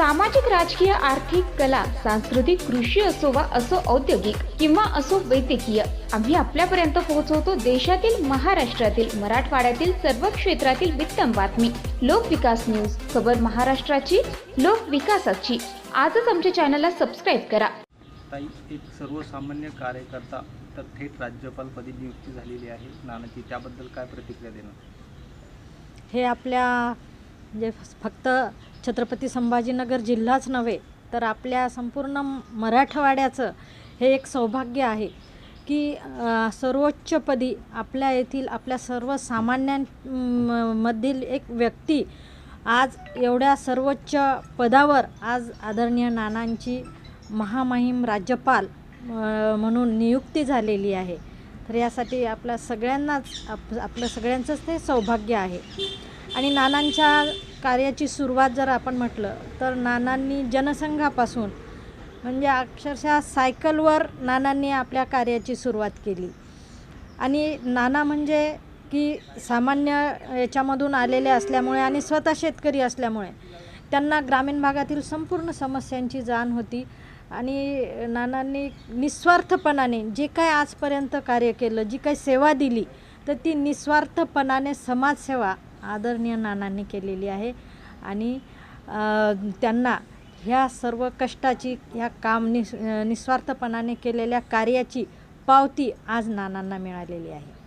सामाजिक राजकीय आर्थिक कला सांस्कृतिक कृषी असो वा असो औद्योगिक किंवा असो वैद्यकीय आम्ही आपल्यापर्यंत पोहोचवतो देशातील महाराष्ट्रातील मराठवाड्यातील सर्व क्षेत्रातील उत्तम बातमी. लोकविकास न्यूज खबर महाराष्ट्राची लोकविकासाची आजच आमच्या चॅनलला सबस्क्राईब करा. ताई एक सर्वसामान्य कार्यकर्ता तर थेट राज्यपालपदी नियुक्ती झालेली आहे. नानाची त्याबद्दल काय प्रतिक्रिया देणार? हे आपल्या म्हणजे फक्त छत्रपती संभाजीनगर जिल्हाच नव्हे तर आपल्या संपूर्ण मराठवाड्याचं हे एक सौभाग्य आहे की सर्वोच्चपदी आपल्या येथील आपल्या सर्वसामान्यांमधील एक व्यक्ती आज एवढ्या सर्वोच्च पदावर आज आदरणीय नानांची महामहिम राज्यपाल म्हणून नियुक्ती झालेली आहे. तर यासाठी आपल्या सगळ्यांनाच आप आपलं सगळ्यांचंच ते सौभाग्य आहे. आणि नानांच्या कार्याची सुरुवात जर आपण म्हटलं तर नानांनी जनसंघापासून म्हणजे अक्षरशः सायकलवर नानांनी आपल्या कार्याची सुरुवात केली. आणि नाना म्हणजे की सामान्य याच्यामधून आलेले असल्यामुळे आणि स्वतः शेतकरी असल्यामुळे त्यांना ग्रामीण भागातील संपूर्ण समस्यांची जाण होती. आणि नानांनी निस्वार्थपणाने जे काय आजपर्यंत कार्य केलं जी काही सेवा दिली तर ती निस्वार्थपणाने समाजसेवा आदरणीय नानांनी केलेली आहे. आणि त्यांना ह्या सर्व कष्टाची ह्या काम निस् निस्वार्थपणाने केलेल्या कार्याची पावती आज नानांना मिळालेली आहे.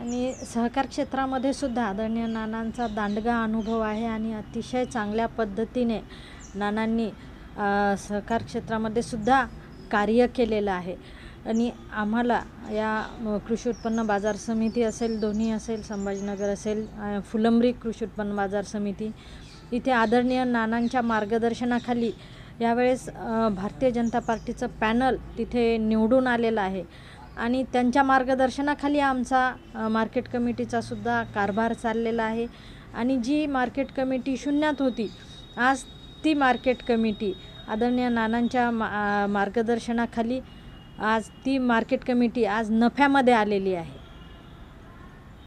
आणि सहकार क्षेत्रामध्ये सुद्धा आदरणीय नानांचा दांडगा अनुभव आहे आणि अतिशय चांगल्या पद्धतीने नानांनी सहकार क्षेत्रामध्ये सुद्धा कार्य केलेलं आहे. आणि आम्हाला या कृषी उत्पन्न बाजार समिती असेल दोन्ही असेल संभाजीनगर असेल फुलंब्री कृषी उत्पन्न बाजार समिती इथे आदरणीय नानांच्या मार्गदर्शनाखाली यावेळेस भारतीय जनता पार्टीचं पॅनल तिथे निवडून आलेलं आहे. आणि त्यांच्या मार्गदर्शनाखाली आमचा मार्केट कमिटीचा सुद्धा कारभार चाललेला आहे. आणि जी मार्केट कमिटी शून्यात होती आज ती मार्केट कमिटी आदरणीय नानांच्या मा मार्गदर्शनाखाली आज ती मार्केट कमिटी आज नफ्यामध्ये आलेली आहे.